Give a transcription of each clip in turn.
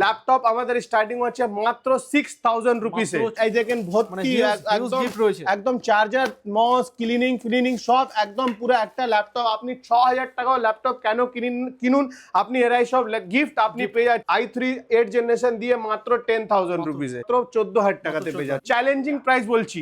Laptop আমাদের starting হচ্ছে মাত্র সিক্স থাউজেন্ড রুপিসে এই দেখেন মানে ভর্তি huge একদম চার্জার মস ক্লিনিং ফিলিনিং সব একদম পুরো একটা ল্যাপটপ আপনি ছ হাজার টাকাও ল্যাপটপ কেন কিনুন কিনুন? আপনি এরাই সব গিফট আপনি পেয়ে যাচ্ছেন। আই থ্রি এইট জেনারেশন দিয়ে মাত্র টেন থাউজেন্ড রুপিসে মাত্র চোদ্দ হাজার টাকাতে পেয়ে যাচ্ছে চ্যালেঞ্জিং প্রাইস বলছি।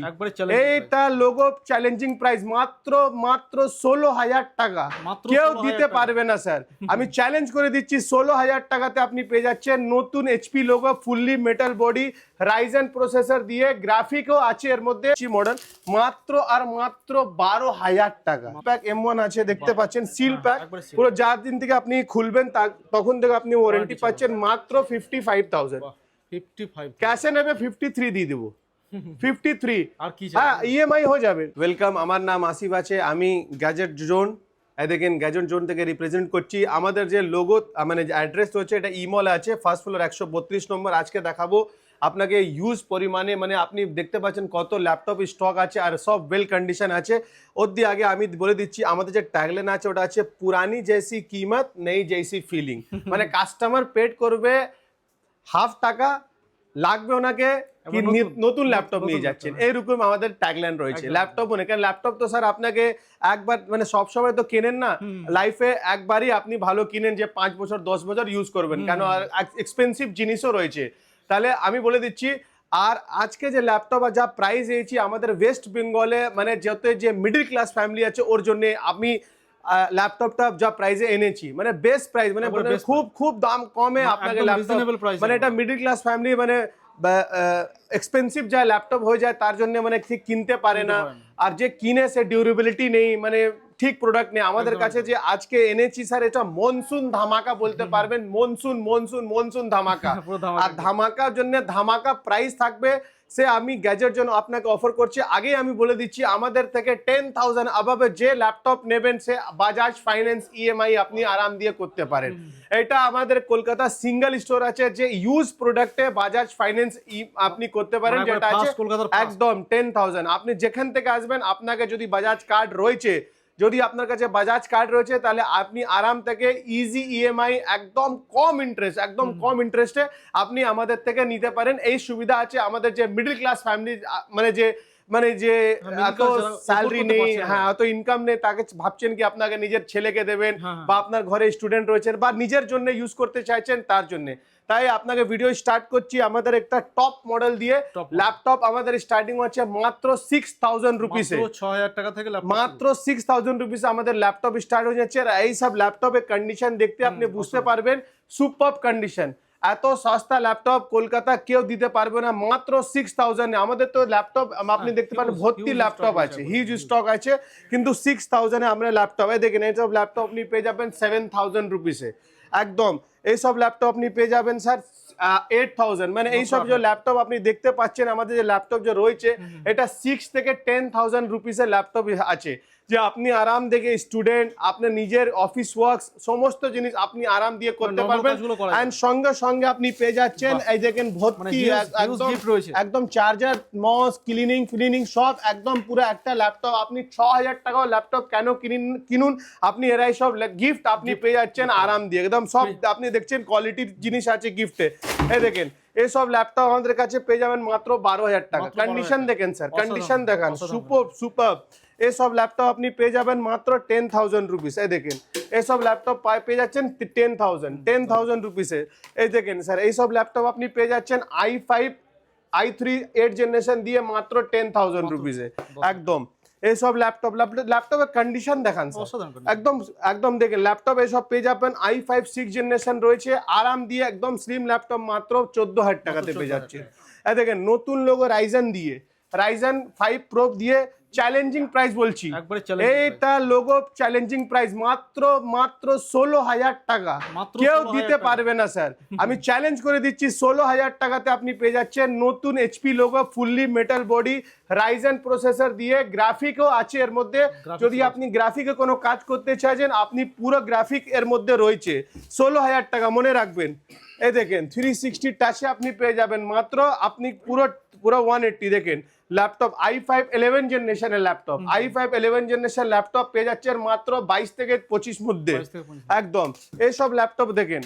এইটা লোগো চ্যালেঞ্জিং প্রাইস মাত্র মাত্র ষোলো হাজার টাকা কেউ দিতে পারবে না স্যার। আমি চ্যালেঞ্জ করে দিচ্ছি ষোলো হাজার টাকাতে আপনি পেয়ে যাচ্ছেন। নতুন HP logo fully metal body Ryzen processor দিয়ে গ্রাফিকও আছে এর মধ্যে মডেল মাত্র আর মাত্র বারো হাজার টাকা। প্যাক এম ওয়ান আছে দেখতে পাচ্ছেন সিল প্যাক পুরো যার দিন থেকে আপনি খুলবেন তখন থেকে আপনি ওয়ারেন্টি পাচ্ছেন মাত্র fifty five thousand fifty five ক্যাশে নেবে ফিফটি থ্রি দিয়ে দেবো। ফিফটি থ্রি আর কি হ্যাঁ ইএমআই হয়ে যাবে। ওয়েলকাম আমার নাম আসিফ আছে আমি গ্যাজেট জোন এই দেখেন গ্যাজেট জোন থেকে রিপ্রেজেন্ট করছি। আমাদের যে লোগো মানে যে অ্যাড্রেস রয়েছে এটা ইমল আছে। ফার্স্ট ফ্লোর একশো বত্রিশ নম্বর। আজকে দেখাবো আপনাকে ইউজ পরিমাণে মানে আপনি দেখতে পাচ্ছেন কত ল্যাপটপ স্টক আছে আর সব ওয়েল কন্ডিশন আছে। ওর দিয়ে আগে আমি বলে দিচ্ছি আমাদের যে ট্যাগলাইন আছে ওটা আছে পুরানি জেসি কিমত নেই জেসি ফিলিং মানে কাস্টমার পেড করবে হাফ টাকা লাগবে ওনাকে কি নতুন- ল্যাপটপ নিয়ে যাচ্ছেন? laptop, এইরকম আমাদের ট্যাগলাইন রয়েছে ল্যাপটপ মনে কারণ ল্যাপটপ তো স্যার আপনাকে একবার মানে সব সময় তো কেনেন না লাইফে একবারই আপনি ভালো কিনেন যে পাঁচ বছর দশ বছর ইউজ করবেন কেন এক্সপেন্সিভ জিনিসও রয়েছে। তাহলে আমি বলে দিচ্ছি আর আজকে যে ল্যাপটপ আর যা প্রাইস দিয়েছি আমাদের ওয়েস্ট বেঙ্গলে মানে যত যে মিডল ক্লাস ফ্যামিলি আছে ওর জন্য আমি ল্যাপটপটা যা প্রাইসে এনেছি মানে বেস্ট প্রাইস মানে খুব খুব দাম কমে আপনাকে ল্যাপটপ মানে এটা মিডল ক্লাস ফ্যামিলি মানে এক্সপেন্সিভ যা ল্যাপটপ হয়ে যায় তার জন্য মানে ঠিক কিনতে পারে কিনতে না পারে না। আর যে কিনে সে ডিউরেবিলিটি নেই মানে ঠিক প্রোডাক্ট নেই আমাদের কাছে যে আজকে এনেছি স্যার এটা মনসুন ধামাকা বলতে পারবেন। মনসুন মনসুন মনসুন ধামাকা। আর ধামাকার জন্য ধামাকা প্রাইস থাকবে। সে আমি গ্যাজেট জন্য আপনাকে অফার করছি। আগেই আমি বলে দিচ্ছি আমাদের থেকে টেন থাউজেন্ড আবাবে যে ল্যাপটপ নেবেন সে বাজাজ ফাইন্যান্স ইএমআই আপনি আরাম দিয়ে করতে পারেন। এটা আমাদের কলকাতা সিঙ্গেল স্টোর আছে যে ইউজ প্রোডাক্টে বাজাজ ফাইন্যান্স আপনি করতে পারেন মানে যেটা আছে একদম টেন থাউজেন্ড আপনি যেখান থেকে আসবেন আপনাকে যদি বাজাজ কার্ড রয়েছে যদি আপনার কাছে বাজাজ কার্ড রয়েছে তাহলে আপনি আরাম থেকে ইজি ইএমআই একদম কম ইন্টারেস্ট একদম কম ইন্টারেস্টে আপনি আমাদের থেকে নিতে পারেন। এই সুবিধা আছে আমাদের যে মিডল ক্লাস ফ্যামিলি মানে যে মানে যে এত যারা afford স্যালারি নেই হ্যাঁ এত ইনকাম নেই তাকে ভাবছেন কি আপনাকে নিজের ছেলেকে দেবেন হ্যাঁ, হ্যাঁ। বা আপনার ঘরে স্টুডেন্ট রয়েছেন বা নিজের জন্য ইউজ করতে চাইছেন তার জন্য। তাই আপনাকে ভিডিও স্টার্ট করছি আমাদের একটা টপ মডেল দিয়ে। ল্যাপটপ আমাদের স্টার্টিং হচ্ছে মাত্র সিক্স থাউজেন্ড রুপিসে ছ হাজার টাকা থেকে মাত্র সিক্স থাউজেন্ড রুপিস আমাদের ল্যাপটপ স্টার্ট হয়ে যাচ্ছে। আর এই সব ল্যাপটপের কন্ডিশন দেখতে আপনি বুঝতে পারবেন সুপার কন্ডিশন এত সস্তা ল্যাপটপ কলকাতা কেউ দিতে পারবে না মাত্র সিক্স থাউজেন্ডে আমাদের তো ল্যাপটপ আপনি হ্যাঁ, দেখতে পারেন ভর্তি ল্যাপটপ আছে হিউজ স্টক আছে কিন্তু সিক্স থাউজেন্ডে আমরা ল্যাপটপ এই দেখেন এইসব ল্যাপটপ আপনি পেয়ে যাবেন সেভেন থাউজেন্ড রুপিসে একদম এইসব ল্যাপটপ আপনি পেয়ে যাবেন স্যার এইট থাউজেন্ড মানে এইসব যে ল্যাপটপ আপনি দেখতে পাচ্ছেন আমাদের যে ল্যাপটপ যে রয়েছে এটা সিক্স থেকে টেন থাউজেন্ড রুপিসের ল্যাপটপ আছে। যে আপনি আরাম দেখে স্টুডেন্ট আপনার নিজের অফিস ওয়ার্ক সমস্ত জিনিস আপনি আরাম দিয়ে করতে পারবেন। অ্যান্ড সঙ্গে সঙ্গে আপনি পেয়ে যাচ্ছেন এই দেখেন মানে ভর্তি huge একদম চার্জার মস ক্লিনিং ফিলিনিং সব একদম পুরো একটা ল্যাপটপ আপনি ছ হাজার টাকাও ল্যাপটপ কেন কিনুন কিনুন? আপনি এরাই সব গিফট আপনি পেয়ে যাচ্ছেন আরাম দিয়ে। একদম সব আপনি দেখছেন কোয়ালিটির জিনিস আছে গিফটে এই দেখেন এইসব ল্যাপটপ আমাদের কাছে পেয়ে যাবেন মাত্র বারো হাজার টাকা। মাত্র 12,000 কন্ডিশন দেখেন স্যার কন্ডিশন দেখান। সুপার সুপার এসব ল্যাপটপ আপনি পেয়ে যাবেন মাত্র টেন থাউজেন্ড রুপিস এই দেখেন এসব ল্যাপটপ পেয়ে যাচ্ছেন টেন থাউজেন্ড টেন থাউজেন্ড রুপিসে এই দেখেন স্যার এইসব ল্যাপটপ আপনি পেয়ে যাচ্ছেন i five i three eight generation দিয়ে মাত্র টেন থাউজেন্ড রুপিসে একদম। এইসব ল্যাপটপ ল্যাপটপের কন্ডিশন দেখান। একদম একদম দেখেন ল্যাপটপ এইসব পেয়ে যাবেন। আই ফাইভ সিক্স জেনারেশন রয়েছে। আরাম দিয়ে একদম স্লিম ল্যাপটপ মাত্র চোদ্দ হাজার টাকাতে পেয়ে যাচ্ছে দেখেন নতুন লোগো রাইজেন দিয়ে রাইজেন ফাইভ প্রো দিয়ে চ্যালেঞ্জিং প্রাইস বলছি। এইটা লোগো চ্যালেঞ্জিং প্রাইস মাত্র মাত্র ষোলো হাজার টাকা। কেউ দিতে পারবে না স্যার। আমি চ্যালেঞ্জ করে দিচ্ছি ষোলো হাজার টাকাতে আপনি পেয়ে যাচ্ছেন নতুন HP logo fully metal body Ryzen processor দিয়ে গ্রাফিকও আছে এর মধ্যে। যদি। আপনি গ্রাফিকে কোনো কাজ করতে চাইছেন আপনি পুরো গ্রাফিক এর মধ্যে রয়েছে। ষোলো হাজার টাকা মনে রাখবেন। এই দেখেন থ্রি সিক্সটি টাচে আপনি পেয়ে যাবেন। মাত্র আপনি পুরো পুরো ওয়ান এইটটি দেখেন। ল্যাপটপ আই ফাইভ ইলেভেন জেনারেশনের laptop i five eleven generation laptop পেয়ে যাচ্ছেন মাত্র বাইশ থেকে পঁচিশ মধ্যে। 22 থেকে 25 একদম। এইসব ল্যাপটপ দেখেন।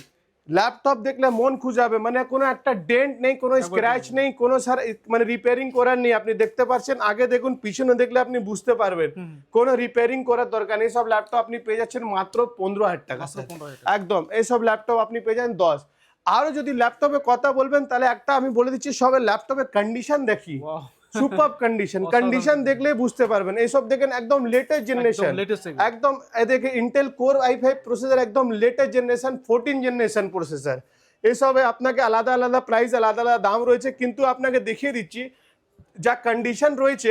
ল্যাপটপ দেখলে মন খুঁজাবে মানে কোনো একটা ডেন্ট নেই কোনো স্ক্র্যাচ নেই কোনো স্যার মানে রিপেয়ারিং করার নেই। আপনি দেখতে পাচ্ছেন আগে দেখুন পিছনে দেখলে আপনি বুঝতে পারবেন। কোনো রিপেয়ারিং করার দরকার নেই। সব ল্যাপটপ আপনি পেয়ে যাচ্ছেন মাত্র পনেরো হাজার টাকা। মাত্র স্যার। 15,000 টাকা। একদম। এইসব ল্যাপটপ আপনি পেয়ে যান দশ। আরও যদি ল্যাপটপে কথা বলবেন তাহলে একটা আমি বলে দিচ্ছি সবে ল্যাপটপে কন্ডিশন দেখি। সুপার কন্ডিশন কন্ডিশন দেখলে বুঝতে পারবেন। এইসব দেখেন একদম লেটেস্ট জেনারেশন একদম দেখে Intel core i five processor একদম latest generation fourteen generation processor এসবে আপনাকে আলাদা আলাদা প্রাইস আলাদা আলাদা দাম রয়েছে কিন্তু আপনাকে দেখিয়ে দিচ্ছি যা কন্ডিশন রয়েছে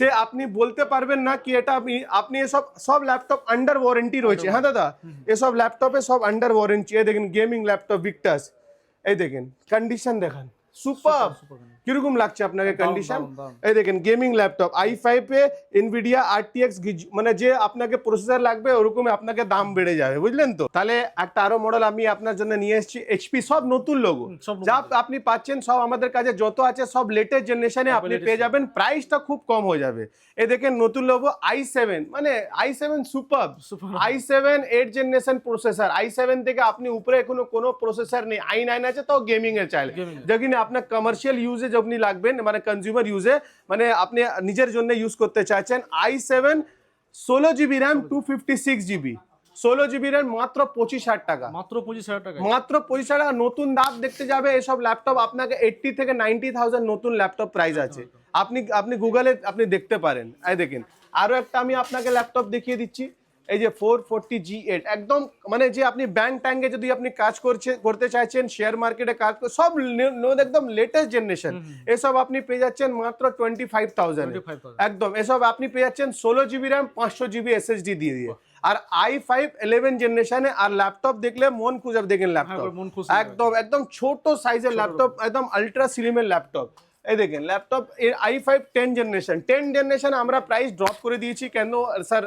সে আপনি বলতে পারবেন না কি এটা আপনি আপনি এসব সব ল্যাপটপ আন্ডার ওয়ারেন্টি রয়েছে। হ্যাঁ দাদা? এসব ল্যাপটপে সব আন্ডার ওয়ারেন্টি এই দেখেন গেমিং ল্যাপটপ ভিক্টাস এই দেখেন কন্ডিশন দেখেন। সুপার। কীরকম লাগছে আপনাকে কন্ডিশন। এই দেখেন গেমিং ল্যাপটপ আই ফাইভ এ এনভিডিয়া আরটিএক্স মানে যে আপনাকে প্রসেসর লাগবে ওরকম আপনাকে দাম বেড়ে যাবে বুঝলেন তো? তাহলে একটা আরও মডেল আমি আপনার জন্য নিয়ে এসেছি এইচপি সব নতুন লোগো যা আপনি পাচ্ছেন সব আমাদের কাছে যত আছে সব লেটেস্ট জেনারেশনে আপনি পেয়ে যাবেন প্রাইসটা খুব কম হয়ে যাবে। এ দেখেন নতুন লোগো আই সেভেন মানে i seven super i seven eight generation processor i seven থেকে আপনি উপরে কোনো কোনো প্রসেসর নেই আই নাইন আছে তাও গেমিং এর চাইলে যেখানে আপনার কমার্শিয়াল ইউজে আপনি লাগবেন মানে কনজিউমার ইউজে মানে আপনি নিজের জন্য ইউজ করতে চাইছেন। আই সেভেন ষোলো GB RAM two fifty six GB ষোলো জিবি র্যাম মাত্র পঁচিশ হাজার টাকা। মাত্র পঁচিশ হাজার টাকা মাত্র পঁচিশ হাজার টাকা। নতুন দাম দেখতে যাবে এসব ল্যাপটপ আপনাকে এইটটি থেকে নাইনটি থাউজেন্ড নতুন ল্যাপটপ প্রাইস আছে। আপনি আপনি গুগলে আপনি দেখতে পারেন। এই দেখেন আরও একটা আমি আপনাকে ল্যাপটপ দেখিয়ে দিচ্ছি। এই যে ফোর ফোরটি জি এইট একদম মানে যে আপনি ব্যাংক ট্যাঙ্কে যদি আপনি কাজ করছে করতে চাইছেন শেয়ার মার্কেটে কাজ সব একদম লেটেস্ট জেনারেশন এসব আপনি পেয়ে যাচ্ছেন মাত্র টোয়েন্টি ফাইভ থাউজেন্ড একদম এসব আপনি পেয়ে যাচ্ছেন ষোলো জিবি র্যাম পাঁচশো জিবি এসএসডি দিয়ে দিয়ে। আর আই ফাইভ ইলেভেন জেনারেশনে আর ল্যাপটপ দেখলে মন খুঁজে দেখেন ল্যাপটপ একদম একদম ছোট সাইজের ল্যাপটপ একদম আলট্রা স্লিমের ল্যাপটপ এই দেখেন laptop i five ten generation ten generation আমরা প্রাইস ড্রপ করে দিয়েছি কেন স্যার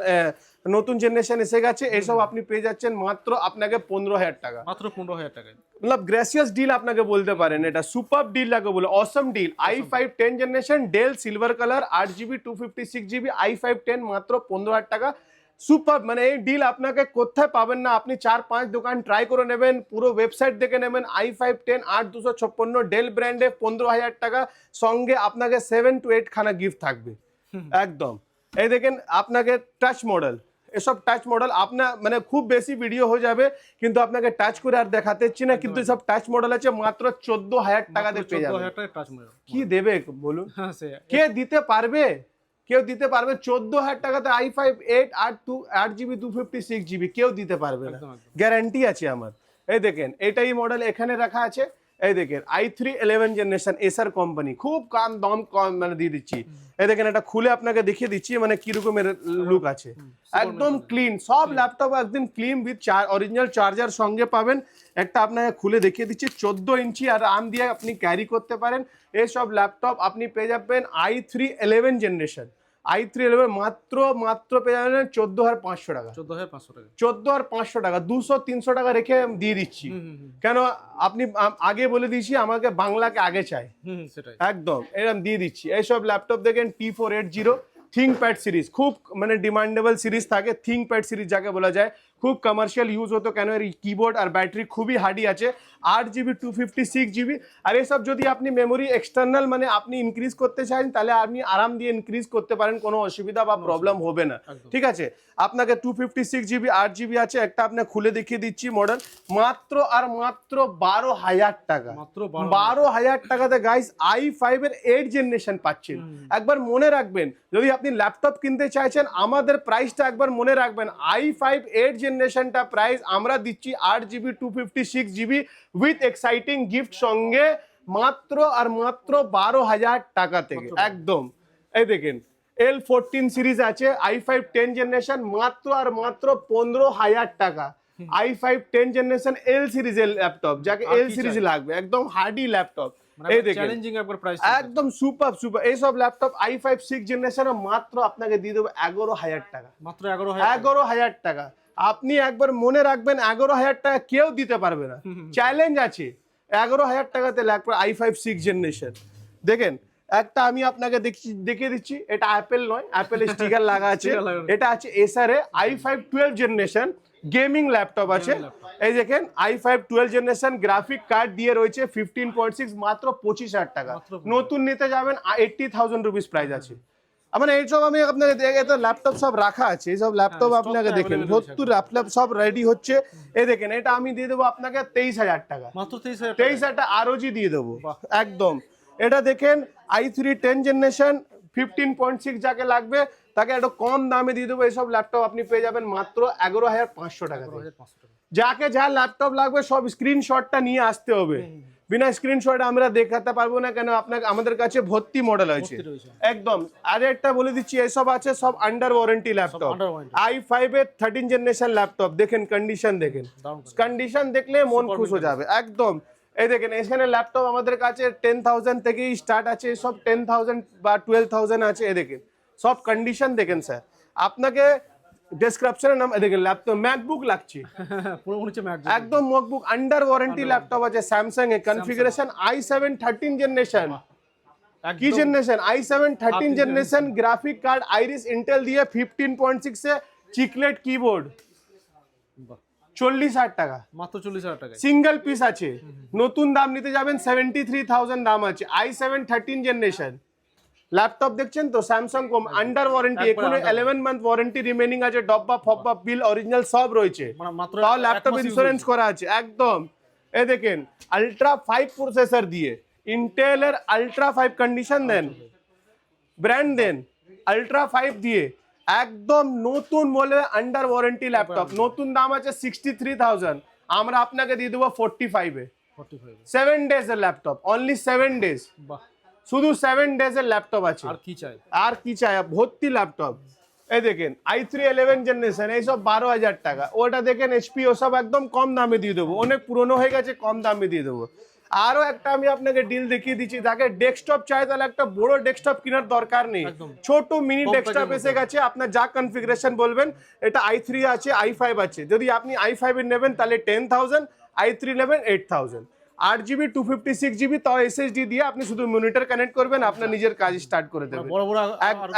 নতুন জেনারেশন এসে গেছে এসব আপনি পেয়ে যাচ্ছেন মাত্র আপনাকে পনেরো হাজার টাকা। মাত্র পনেরো হাজার টাকা মতলব গ্রেসিয়াস ডিল আপনাকে বলতে পারেন এটা সুপার ডিল লাগে বলে awesome deal i five ten generation Dell silver colour আট GB two fifty six GB i five ten মাত্র পনেরো হাজার টাকা। সুপার মানে এই ডিল আপনাকে কোথায় পাবেন না আপনি চার পাঁচ দোকান ট্রাই করে নেবেন পুরো ওয়েবসাইট দেখে নেবেন আই ফাইভ টেন আট দুশো ছপ্পন্ন ডেল ব্র্যান্ডে পনেরো হাজার টাকা সঙ্গে আপনাকে সেভেন টু এইট খানা গিফট থাকবে। একদম। এই দেখেন আপনাকে টাচ মডেল এসব টাচ মডেল আপনার মানে খুব বেশি ভিডিও হয়ে যাবে কিন্তু আপনাকে টাচ করে আর দেখাতে ইচ্ছি না কিন্তু সব টাচ মডেল আছে মাত্র চোদ্দ হাজার টাকাতে পেয়ে যাবে কি দেবে বলুন। হ্যাঁ কে দিতে পারবে? কেউ দিতে পারবে চোদ্দ হাজার টাকাতে আই ফাইভ এইট আট টু আট GB two fifty six GB কেউ দিতে পারবে না। গ্যারান্টি আছে আমার। এই দেখেন এটাই মডেল এখানে রাখা আছে। এই দেখেন i three eleven generation Acer company খুব কম দাম কম মানে দিয়ে দিচ্ছি। এই দেখেন এটা খুলে আপনাকে দেখিয়ে দিচ্ছি মানে কিরকমের লুক আছে। একদম ক্লিন সব ল্যাপটপ একদম ক্লিন উইথ চার অরিজিনাল চার্জার সঙ্গে পাবেন। একটা আপনাকে খুলে দেখিয়ে দিচ্ছি চোদ্দ ইঞ্চি আর আম দিয়ে আপনি ক্যারি করতে পারেন। এইসব ল্যাপটপ আপনি পেয়ে যাবেন i three eleven generation i three eleven মাত্র মাত্র পেয়ে যাবেন চোদ্দ হাজার পাঁচশো টাকা। চোদ্দ হাজার পাঁচশো টাকা। চোদ্দ আর পাঁচশো টাকা দুশো তিনশো টাকা রেখে দিয়ে দিচ্ছি। কেন আপনি আগে বলে দিয়েছি আমাকে বাংলাকে আগে চাই। একদম এরকম দিয়ে দিচ্ছি। এইসব ল্যাপটপ দেখেন T four eight zero ThinkPad series খুব মানে ডিমান্ডেবল সিরিজ থাকে থিঙ্ক প্যাড সিরিজ যাকে বলা যায়। খুব কমার্শিয়াল ইউজ হতো কেন? এর কিবোর্ড আর ব্যাটারি খুবই হার্ডি আছে। আট GB two fifty six GB আর এসব যদি আপনি মেমোরি এক্সটার্নাল মানে আপনি ইনক্রিজ করতে চান তাহলে আপনি আরাম দিয়ে ইনক্রিজ করতে পারেন কোনো অসুবিধা বা প্রবলেম হবে না। ঠিক আছে? আপনাকে টু ফিফটি সিক্স জিবি আট জিবি আছে একটা আপনাকে খুলে দেখিয়ে দিচ্ছি মডেল মাত্র আর মাত্র বারো হাজার টাকা। মাত্র বারো বারো হাজার টাকাতে গাইস আই ফাইভ এর এইট জেনারেশন পাচ্ছেন। একবার মনে রাখবেন যদি আপনি ল্যাপটপ কিনতে চাইছেন আমাদের প্রাইসটা একবার মনে রাখবেন আই ফাইভ এইট জেনারেশনটা প্রাইস আমরা দিচ্ছি আট GB two fifty six GB with exciting gift সঙ্গে মাত্র আর মাত্র বারো হাজার টাকা থেকে। একদম। এই দেখেন এল ফোরটিন সিরিজ আছে আই ফাইভ টেন জেনারেশন মাত্র আর মাত্র পনেরো হাজার টাকা। I five ten generation L সিরিজের ল্যাপটপ যাকে এল সিরিজ লাগবে একদম হার্ডি ল্যাপটপ মানে এই দেখেন প্রাইস একদম সুপার সুপার এইসব ল্যাপটপ আই ফাইভ সিক্স জেনারেশনে মাত্র আপনাকে দিয়ে দেবো এগারো হাজার টাকা। মাত্র এগারো হাজার টাকা। এগারো হাজার টাকা। আপনি একবার মনে রাখবেন এগারো হাজার টাকা কেউ দিতে পারবে না। চ্যালেঞ্জ আছে। এগারো হাজার টাকাতে laptop i five six generation দেখেন একটা আমি আপনাকে দেখছি দেখিয়ে দিচ্ছি এটা অ্যাপেল নয় অ্যাপেল স্টিকার লাগা আছে। এটা আছে এসারে i five twelve generation gaming laptop আছে। এই দেখেন i five twelve generation graphic card দিয়ে রয়েছে ফিফটিন পয়েন্ট সিক্স মাত্র পঁচিশ হাজার টাকা। নতুন নিতে যাবেন এইট্টি থাউজেন্ড রুপিস প্রাইস আছে। মানে এইসব আমি আপনাকে দেখে তো ল্যাপটপ সব রাখা আছে এইসব ল্যাপটপ আপনাকে দেখেন ভর্তুর ল্যাপটপ সব রেডি হচ্ছে। এই দেখেন এটা আমি দিয়ে দেবো আপনাকে তেইশ হাজার টাকা। মাত্র তেইশ হাজার তেইশ একটা আরওজি দিয়ে দেবো। একদম। এটা দেখেন i three ten generation fifteen point six যাকে লাগবে তাকে একটু কম দামে দিয়ে দেবো। এইসব ল্যাপটপ আপনি পেয়ে যাবেন মাত্র এগারো হাজার টাকা টাকা হাজার পাঁচশো টাকা। যাকে যা ল্যাপটপ লাগবে সব স্ক্রিনশটটা নিয়ে আসতে হবে। বিনা স্ক্রিনশট আমরা দেখাতে পারব না কেন? আপনাকে আমাদের কাছে ভর্তি মডেল আছে একদম। আর একটা বলে দিচ্ছি এসব আছে সব under warranty laptop i five এর থার্টিন জেনারেশন ল্যাপটপ দেখেন কন্ডিশন দেখেন। কন্ডিশন দেখলে মন খুশ হয়ে যাবে। একদম। এই দেখেন এখানে ল্যাপটপ আমাদের কাছে টেন থাউজেন্ড থেকেই স্টার্ট আছে সব টেন থাউজেন্ড বা টুয়েলভ থাউজেন্ড আছে এ দেখেন। সব কন্ডিশন দেখেন স্যার আপনাকে ডেসক্রিপশনে নাম এ দেখেন ল্যাপটপ ম্যাকবুক লাগছে। পুরো মনে হচ্ছে ম্যাক একদম মকবুক আন্ডার ওয়ারেন্টি ল্যাপটপ আছে স্যামসাং এর। Configuration i seven thirteen generation কি generation i seven thirteen generation graphic card Iris Intel দিয়ে ফিফটিন পয়েন্ট সিক্স এ চিকলেট কিবোর্ড চল্লিশ হাজার টাকা। মাত্র চল্লিশ হাজার টাকায়। সিঙ্গেল পিস আছে। নতুন দাম নিতে যাবেন সেভেন্টি থ্রি থাউজেন্ড দাম আছে i seven thirteen generation laptop দেখছেন তো? স্যামসাং কম আন্ডার ওয়ারেন্টি এখনও under eleven month warranty remaining আছে ডব্বা ফব্বা বিল অরিজিনাল সব রয়েছে। মানে তাও ল্যাপটপ ইন্স্যুরেন্স করা আছে একদম। এ দেখেন আলট্রা ফাইভ প্রসেসর দিয়ে ইন্টেলের আলট্রা ফাইভ কন্ডিশন দেন ব্র্যান্ড দেন আলট্রা ফাইভ দিয়ে একদম নতুন বলে আন্ডার ওয়ারেন্টি ল্যাপটপ নতুন দাম আছে সিক্সটি থ্রি থাউজেন্ড আমরা আপনাকে দিয়ে দেবো ফোর্টি ফাইভে 45 সেভেন ডেজ এর ল্যাপটপ অনলি সেভেন ডেজ বাহ। শুধু সেভেন ডেজ এর ল্যাপটপ আছে। আর কি চাই? আর কি চাই? ভর্তি ল্যাপটপ এই দেখেন আই থ্রি ইলেভেন জেনারেশন এইসব বারো হাজার টাকা। ওটা দেখেন এইচপি ওসব একদম কম দামে দিয়ে দেবো। অনেক পুরনো হয়ে গেছে কম দামে দিয়ে দেবো। আরও একটা আমি আপনাকে ডিল দেখিয়ে দিচ্ছি তাকে ডেস্কটপ চাই তাহলে একটা বড় ডেস্কটপ কেনার দরকার নেই। ছোট মিনি ডেস্কটপ এসে গেছে আপনার যা কনফিগারেশন বলবেন এটা আই থ্রি আছে আই ফাইভ আছে। যদি আপনি আই ফাইভ এর নেবেন তাহলে টেন থাউজেন্ড আই থ্রি নেবেন এইট থাউজেন্ড আট GB two fifty six GB তাও এসএসডি দিয়ে আপনি শুধু মনিটর কানেক্ট করবেন আপনার নিজের কাজ স্টার্ট করে দেবেন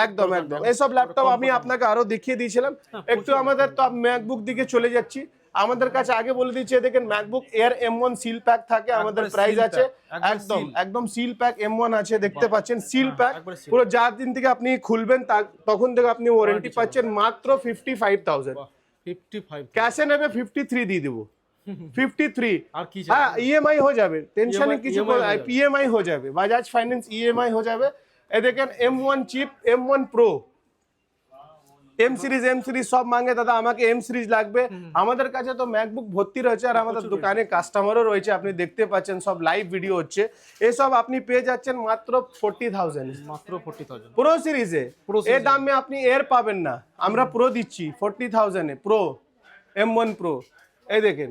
একদম একদম। এইসব ল্যাপটপ আমি আপনাকে আরও দেখিয়ে দিয়েছিলাম। একটু আমাদের তো ম্যাকবুক দিকে চলে যাচ্ছি। আমাদের কাছে আগে বলে দিচ্ছি দেখেন MacBook Air M one seal pack থাকে আমাদের প্রাইস আছে। একদম একদম সিল প্যাক এম ওয়ান আছে দেখতে পাচ্ছেন সিল প্যাক পুরো যার দিন থেকে আপনি খুলবেন তখন থেকে আপনি ওয়ারেন্টি পাচ্ছেন মাত্র fifty five thousand fifty five ক্যাশে নেবে ফিফটি থ্রি দিয়ে দেবো। ফিফটি থ্রি আর কি হ্যাঁ ইএমআই হয়ে যাবে টেনশনে কিছু ইএমআই হয়ে যাবে। বাজাজ ফাইন্যান্স ইএমআই হয়ে যাবে এ দেখেন M one chip M one pro M series M series সব মাঙ্গে। দাদা আমাকে এম সিরিজ লাগবে। আমাদের কাছে তো ম্যাকবুক ভর্তি রয়েছে আর আমাদের দোকানে কাস্টমারও রয়েছে। আপনি দেখতে পাচ্ছেন সব লাইভ ভিডিও হচ্ছে। এসব আপনি পেয়ে যাচ্ছেন মাত্র ফোর্টি থাউজেন্ড মাত্র ফোর্টি থাউজেন্ড প্রো সিরিজে Pro এ দামে আপনি এর পাবেন না। আমরা প্রো দিচ্ছি ফোর্টি থাউজেন্ডে প্রো এম ওয়ান প্রো এই দেখেন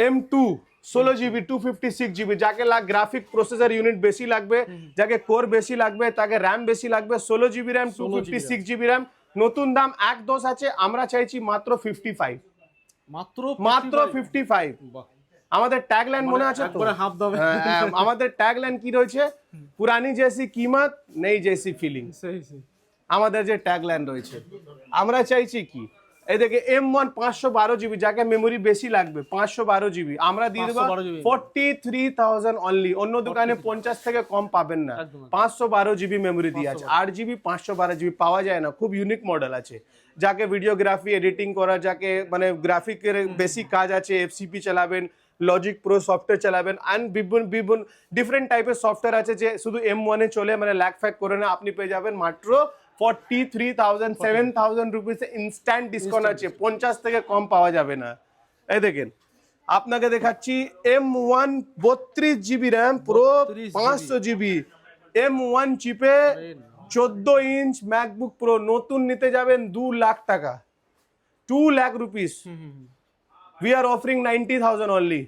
এম টু ষোলো GB two fifty six GB যাকে লাগ গ্রাফিক প্রসেসর ইউনিট বেশি লাগবে যাকে কোর বেশি লাগবে তাকে র্যাম বেশি লাগবে ষোলো GB RAM two fifty six GB RAM নতুন দাম এক দোষ আছে আমরা চাইছি মাত্র ফিফটি ফাইভ মাত্র মাত্র ফিফটি ফাইভ আমাদের ট্যাগ লাইন মনে আছে হ্যাঁ, হ্যাঁ, আমাদের ট্যাগ লাইন কি রয়েছে? পুরানি জেসি কিমত নেই জেসি ফিলিং আমাদের যে ট্যাগ লাইন রয়েছে। আমরা চাইছি কি? এই দেখে এম ওয়ান পাঁচশো বারো জিবি যাকে মেমোরি বেশি লাগবে পাঁচশো বারো জিবি। আমরা দিয়ে দেবো ফোরটি থ্রি থাউজেন্ড অনলি অন্য দোকানে পঞ্চাশ থেকে কম পাবেন না। পাঁচশো বারো জিবি মেমোরি দিয়ে আছে। আট জিবি পাঁচশো বারো জিবি পাওয়া যায় না। খুব ইউনিক মডেল আছে। যাকে ভিডিওগ্রাফি এডিটিং করা যাকে মানে গ্রাফিকের বেশি কাজ আছে এফসিপি চালাবেন লজিক প্রো সফটওয়্যার চালাবেন অ্যান্ড বিভিন্ন বিভিন্ন ডিফারেন্ট টাইপের সফটওয়্যার আছে যে শুধু এম ওয়ানে চলে মানে ল্যাক ফ্যাক করে না আপনি পেয়ে যাবেন মাত্র forty three thousand seven thousand রুপিসে instant discount আছে। পঞ্চাশ থেকে কম পাওয়া যাবে না। এই দেখেন আপনাকে দেখাচ্ছি এম ওয়ান বত্রিশ জিবি র্যাম পুরো 32 পাঁচশো জিবি এম ওয়ান চিপে চোদ্দ ইঞ্চ ম্যাকবুক প্রো নতুন নিতে যাবেন দু লাখ টাকা। Two lakh rupees we are offering 90000 only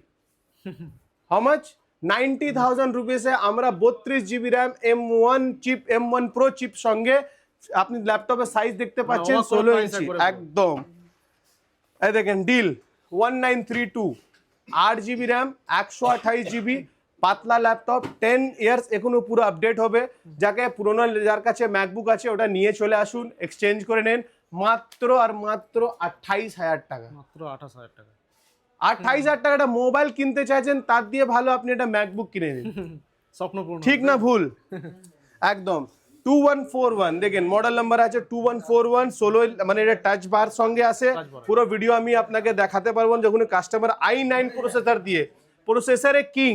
how much? 90000 রুপিসে আমরা বত্রিশ GB RAM M one chip M one pro chip সঙ্গে আপনি ল্যাপটপের সাইজ দেখতে পাচ্ছেন ষোলো ইঞ্চি একদম। এই দেখেন Dell one nine three two আট জিবি র্যাম একশো আঠাইশ জিবি পাতলা ল্যাপটপ টেন ইয়ার্স এখনও পুরো আপডেট হবে। যাকে পুরোনো যার কাছে ম্যাকবুক আছে ওটা নিয়ে চলে আসুন এক্সচেঞ্জ করে নেন। মাত্র আর মাত্র আঠাইশ হাজার টাকা। মাত্র আঠাশ হাজার টাকা। আঠাইশ হাজার টাকা একটা মোবাইল কিনতে চাইছেন তার দিয়ে ভালো আপনি একটা ম্যাকবুক কিনে নিন। স্বপ্নপূর্ণ। ঠিক না ভুল? একদম। টু ওয়ান ফোর ওয়ান দেখেন মডেল নাম্বার আছে টু ওয়ান ফোর ওয়ান ষোলো মানে এটা টাচ বার সঙ্গে আসে পুরো ভিডিও আমি আপনাকে দেখাতে পারব যখন কাস্টমার আই নাইন প্রসেসর দিয়ে। প্রসেসরে কিং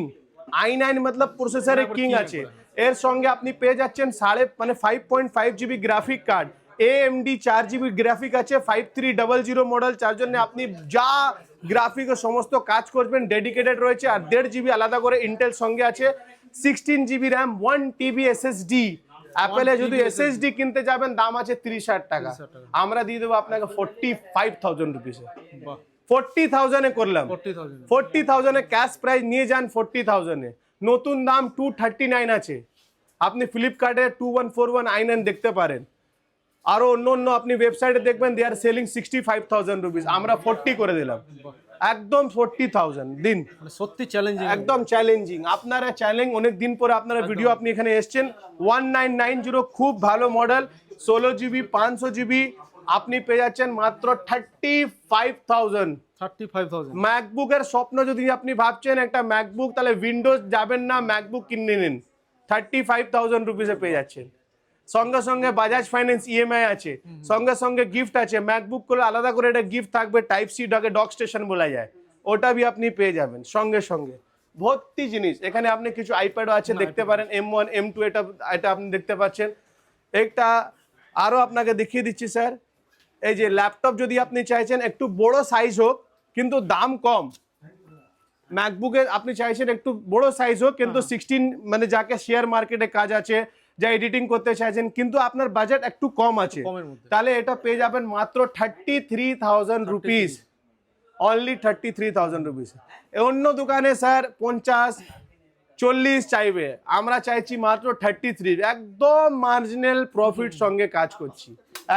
আই নাইন মতলব প্রসেসরে কিং আছে। এর সঙ্গে আপনি পেয়ে যাচ্ছেন সাড়ে মানে five point five GB graphic card AMD চার জিবি গ্রাফিক আছে five three double zero model যার জন্য আপনি যা গ্রাফিক সমস্ত কাজ করবেন ডেডিকেটেড রয়েছে আর দেড় জিবি আলাদা করে ইন্টেল সঙ্গে আছে। Sixteen GB RAM one TB SSD অ্যাপেলে যদি এসএসডি কিনতে যাবেন দাম আছে তিরিশ হাজার টাকা। 30,000 টাকা। আমরা দিয়ে দেবো আপনাকে ফোর্টি ফাইভ থাউজেন্ড রুপিসে বাহ। ফোর্টি থাউজেন্ডে করলাম। ফোর্টি থাউজেন্ড ক্যাশ প্রাইস নিয়ে যান ফোর্টি থাউজেন্ডে নতুন দাম টু থার্টি নাইন আছে। আপনি ফ্লিপকার্টে two one four one i nine দেখতে পারেন। আরও অন্য অন্য আপনি ওয়েবসাইটে দেখবেন they are selling sixty five thousand rupees আমরা ফোর্টি করে দিলাম। একদম ফোর্টি থাউজেন্ড দিন। মানে সত্যি চ্যালেঞ্জিং একদম চ্যালেঞ্জিং আপনারা চ্যালেঞ্জ অনেক দিন পরে আপনারা ভিডিও আপনি এখানে এসছেন। ওয়ান নাইন নাইন জিরো খুব ভালো মডেল ষোলো জিবি পাঁচশো জিবি আপনি পেয়ে যাচ্ছেন মাত্র thirty five thousand thirty five thousand ম্যাকবুকের স্বপ্ন যদি আপনি ভাবছেন একটা ম্যাকবুক তাহলে উইন্ডোজ যাবেন না ম্যাকবুক কিনে নিন। থার্টি ফাইভ থাউজেন্ড রুপিসে পেয়ে যাচ্ছেন। সঙ্গে সঙ্গে বাজাজ ফাইন্যান্স ইএমআই আছে সঙ্গে সঙ্গে গিফট আছে ম্যাকবুক করে আলাদা করে একটা গিফট থাকবে টাইপ সি ডকে ডক স্টেশন বলা যায়। ওটা বি আপনি পেয়ে যাবেন সঙ্গে সঙ্গে। ভর্তি জিনিস এখানে আপনি কিছু আইপ্যাডও আছে দেখতে পারেন এম ওয়ান এম টু এটা এটা আপনি দেখতে পাচ্ছেন। একটা আরও আপনাকে দেখিয়ে দিচ্ছি স্যার। এই যে ল্যাপটপ যদি আপনি চাইছেন একটু বড় সাইজ হোক কিন্তু দাম কম। ম্যাকবুকে আপনি চাইছেন একটু বড় সাইজ হোক কিন্তু সিক্সটিন মানে যাকে শেয়ার মার্কেটে কাজ আছে যা এডিটিং করতে চাইছেন কিন্তু আপনার বাজেট একটু কম আছে। তাহলে এটা পেয়ে যাবেন মাত্র thirty three thousand rupees only thirty three thousand rupees অন্য দোকানে স্যার পঞ্চাশ চল্লিশ চাইবে। আমরা চাইছি মাত্র থার্টি থ্রি একদম মার্জিনাল প্রফিট সঙ্গে কাজ করছি।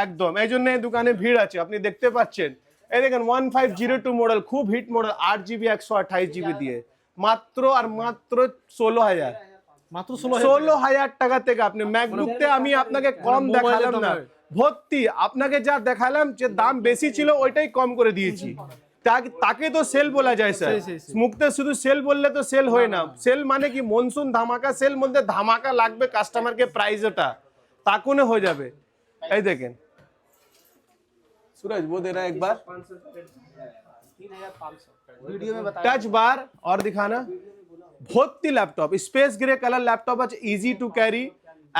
একদম। এই জন্য এই দোকানে ভিড় আছে। আপনি দেখতে পাচ্ছেন। এই দেখেন one five zero two model খুব হিট মডেল আট জিবি একশো আঠাইশ জিবি দিয়ে। মাত্র আর মাত্র ষোলো হাজার। মাত্র ষোলো ষোলো হাজার টাকা থেকে আপনি ম্যাকবুকতে আমি আপনাকে কম মানে দেখালাম মোবাইলের না দামে। ভর্তি আপনাকে যা দেখালাম যে দাম বেশি ছিল ওইটাই কম করে দিয়েছি তা- তাকে তো সেল বলা যায় স্যার সেই, সেই, সেই। মুখতে শুধু সেল বললে তো সেল হয় না সেল মানে কি মনসুন ধামাকা সেল মধ্যে ধামাকা লাগবে কাস্টমারকে প্রাইস ওটা তাকুনে হয়ে যাবে এই দেখেন सूरज वो दे रहा है एक बार वीडियो में बता टच बार और दिखाना ভর্তি laptop space grey colour laptop আছে ইজি টু ক্যারি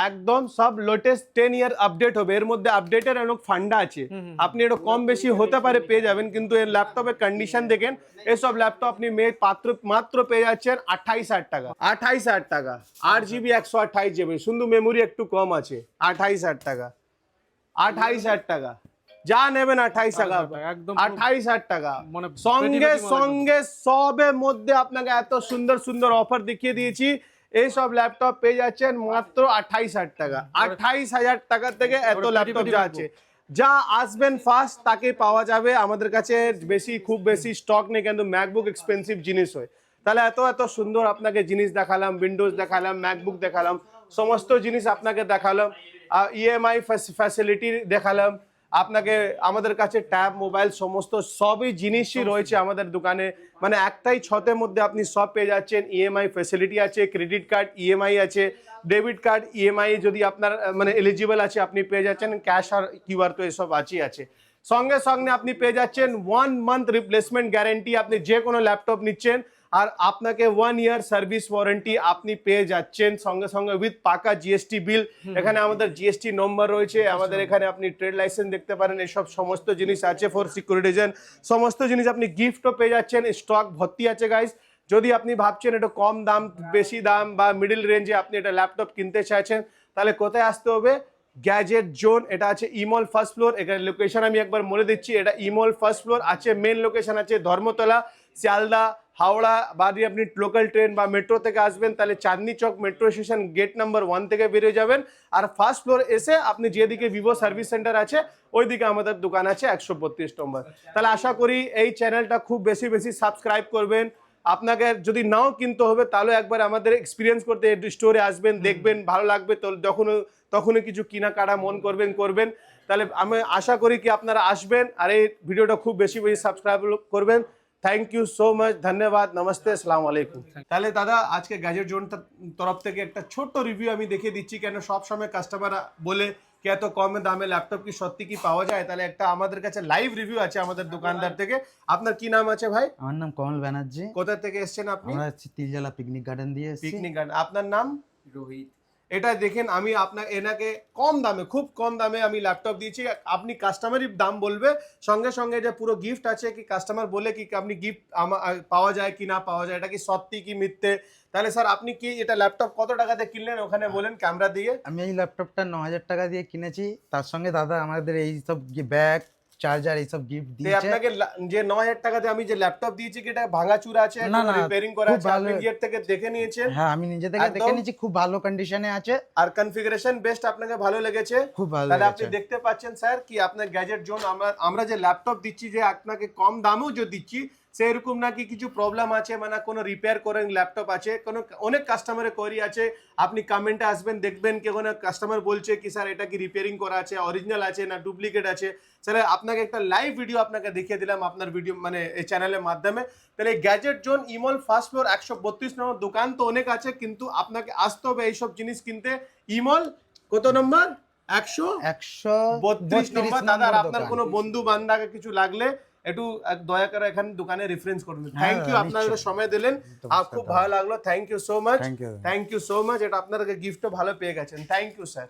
একদম সব লেটেস্ট টেন ইয়ার আপডেট হবে। এর মধ্যে আপডেটের অনেক ফান্ডা আছে। আপনি এটা কম বেশি হতে পারে পেয়ে যাবেন কিন্তু এর ল্যাপটপের কন্ডিশন দেখেন এসব ল্যাপটপ আপনি মে- পাত্র মাত্র পেয়ে যাচ্ছেন আঠাইশ হাজার টাকা। আঠাইশ হাজার টাকা। আট জিবি একশো আঠাইশ জিবি শুধু মেমোরি একটু কম আছে আঠাইশ হাজার টাকা। আঠাইশ হাজার টাকা। যা নেবেন আঠাইশ টাকা। একদম আঠাইশ হাজার টাকা। মানে সঙ্গে সঙ্গে সবের মধ্যে আপনাকে এত সুন্দর সুন্দর অফার দেখিয়ে দিয়েছি। এই সব ল্যাপটপ পেয়ে যাচ্ছেন মাত্র আঠাইশ হাজার টাকা। আঠাইশ হাজার টাকা থেকে এত ল্যাপটপ যা আছে। যা আসবেন ফার্স্ট তাকে পাওয়া যাবে। আমাদের কাছে বেশি খুব বেশি স্টক নেই কিন্তু ম্যাকবুক এক্সপেন্সিভ জিনিস হয়। তাহলে এত এত সুন্দর আপনাকে জিনিস দেখালাম উইন্ডোজ দেখালাম ম্যাকবুক দেখালাম সমস্ত জিনিস আপনাকে দেখালাম ইএমআই ফ্যাসিলিটি দেখালাম। আপনাকে আমাদের কাছে ট্যাব মোবাইল সমস্ত সবই জিনিসই রয়েছে আমাদের দোকানে। মানে একটাই ছতের মধ্যে আপনি সব পেয়ে যাচ্ছেন। ইএমআই ফেসিলিটি আছে ক্রেডিট কার্ড ইএমআই আছে ডেবিট কার্ড ইএমআই যদি আপনার মানে এলিজিবল আছে আপনি পেয়ে যাচ্ছেন। ক্যাশ আর কিউআর তো এসব আছেই আছে। সঙ্গে সঙ্গে আপনি পেয়ে যাচ্ছেন ওয়ান মান্থ রিপ্লেসমেন্ট গ্যারেন্টি আপনি যে কোনো ল্যাপটপ নিচ্ছেন। আর আপনাকে ওয়ান ইয়ার সার্ভিস ওয়ারেন্টি আপনি পেয়ে যাচ্ছেন। সঙ্গে সঙ্গে উইথ পাকা জিএসটি বিল এখানে আমাদের জিএসটি নম্বর রয়েছে। আমাদের এখানে আপনি ট্রেড লাইসেন্স দেখতে পারেন। এসব সমস্ত জিনিস আছে ফর সিকিউরিটিজেন সমস্ত জিনিস আপনি গিফটও পেয়ে যাচ্ছেন। স্টক ভর্তি আছে গাইস যদি আপনি ভাবছেন এটা কম দাম বেশি দাম বা মিডিল রেঞ্জে আপনি এটা ল্যাপটপ কিনতে চাইছেন তাহলে কোথায় আসতে হবে? গ্যাজেট জোন এটা আছে ইমল ফার্স্ট ফ্লোর এখানে লোকেশন আমি একবার বলে দিচ্ছি। এটা ইমল ফার্স্ট ফ্লোর আছে মেন লোকেশন আছে ধর্মতলা শিয়ালদা। হাওড়া বা যদি আপনি লোকাল ট্রেন বা মেট্রো থেকে আসবেন তাহলে Chandni Chowk metro station gate number one থেকে বেরিয়ে যাবেন। আর ফার্স্ট ফ্লোর এসে আপনি যেদিকে ভিভো সার্ভিস সেন্টার আছে ওইদিকে আমাদের দোকান আছে একশো বত্রিশ নম্বর। তাহলে আশা করি এই চ্যানেলটা খুব বেশি বেশি সাবস্ক্রাইব করবেন। আপনাকে যদি নাও কিনতে হবে তাহলে একবার আমাদের এক্সপিরিয়েন্স করতে স্টোরে আসবেন দেখবেন ভালো লাগবে তো যখন তখনই কিছু কেনাকাটা মন করবেন করবেন। তাহলে আমি আশা করি কি আপনারা আসবেন আর এই ভিডিওটা খুব বেশি বেশি সাবস্ক্রাইব করবেন। থ্যাংক ইউ সো মাচ ধন্যবাদ। নমস্তে। আসসালামু আলাইকুম। তাহলে দাদা আজকে গ্যাজেট জোন তরফ থেকে একটা ছোট্ট রিভিউ আমি দেখিয়ে দিচ্ছি। কেন সব সময় কাস্টমার বলে কি এত কমে দামে ল্যাপটপ কি সত্যি কি পাওয়া যায়? তাহলে একটা আমাদের কাছে লাইভ রিভিউ আছে আমাদের দোকানদার থেকে। আপনার কি নাম আছে ভাই? আমার নাম কমল ব্যানার্জি। কোথা থেকে এসেছেন আপনি? আমরা তিলজলা পিকনিক গার্ডেন দিয়ে এসেছি। পিকনিক গার্ডেন আপনার নাম? রোহিত। এটা দেখেন আমি আপনার এনাকে কম দামে খুব কম দামে আমি ল্যাপটপ দিয়েছি। আপনি কাস্টমারই দাম বলবে সঙ্গে সঙ্গে যে পুরো গিফট আছে কি কাস্টমার বলে কি আপনি গিফট পাওয়া যায় কি না পাওয়া যায় এটা কি সত্যি কি মিথ্যে? তাহলে স্যার আপনি কি এটা ল্যাপটপ কত টাকাতে কিনলেন? ওখানে বলেন ক্যামেরা দিয়ে। আমি এই ল্যাপটপটা ন হাজার টাকা দিয়ে কিনেছি। তার সঙ্গে দাদা আমাদের এই সব ব্যাগ চার্জার এইসব গিফট দিয়েছে। আপনাকে যে ন হাজার টাকাতে আমি যে ল্যাপটপ দিয়েছি কি এটা ভাঙাচুরা আছে? না, না, রিপেয়ারিং করা আছে আপনি ভালো। থেকে দেখে নিয়েছেন। হ্যাঁ আমি নিজে থেকে দেখে নিয়েছি খুব ভালো কন্ডিশনে আছে। আর কনফিগারেশন বেস্ট আপনাকে ভালো লেগেছে। খুব ভালো তাহলে আপনি দেখতে পাচ্ছেন স্যার কি আপনার গ্যাজেট জোন আমরা আমরা যে ল্যাপটপ দিচ্ছি যে আপনাকে কম দামেও যে দিচ্ছি সেরকম নাকি কিছু প্রবলেম আছে? মানে কোনো রিপেয়ার করেন ল্যাপটপ আছে? কোনো অনেক কাস্টমারের কোয়ারি আছে। আপনি কমেন্টে আসবেন দেখবেন কি কোনো কাস্টমার বলছে কি স্যার এটা কি রিপেয়ারিং করা আছে? অরিজিনাল আছে না ডুপ্লিকেট আছে? স্যার আপনাকে একটা লাইভ ভিডিও আপনাকে দেখিয়ে দিলাম আপনার ভিডিও মানে এই চ্যানেলের মাধ্যমে। তাহলে Gadget Zone E Mall first floor একশো বত্রিশ নম্বর দোকান তো অনেক আছে কিন্তু আপনাকে আসতে হবে এইসব জিনিস কিনতে। ইমল কত নম্বর? একশো একশো বত্রিশ নম্বর। দাদা আপনার কোনো বন্ধু বান্ধব কিছু লাগলে একটু দয়া করে এখানে দোকানে রেফারেন্স করবেন হ্যাঁ, থ্যাংক ইউ আপনারা সময় দিলেন। আর খুব ভালো লাগল। Thank you so much thank you so much এটা আপনার গিফটও ভালো পেয়ে গেছেন। Thank you sir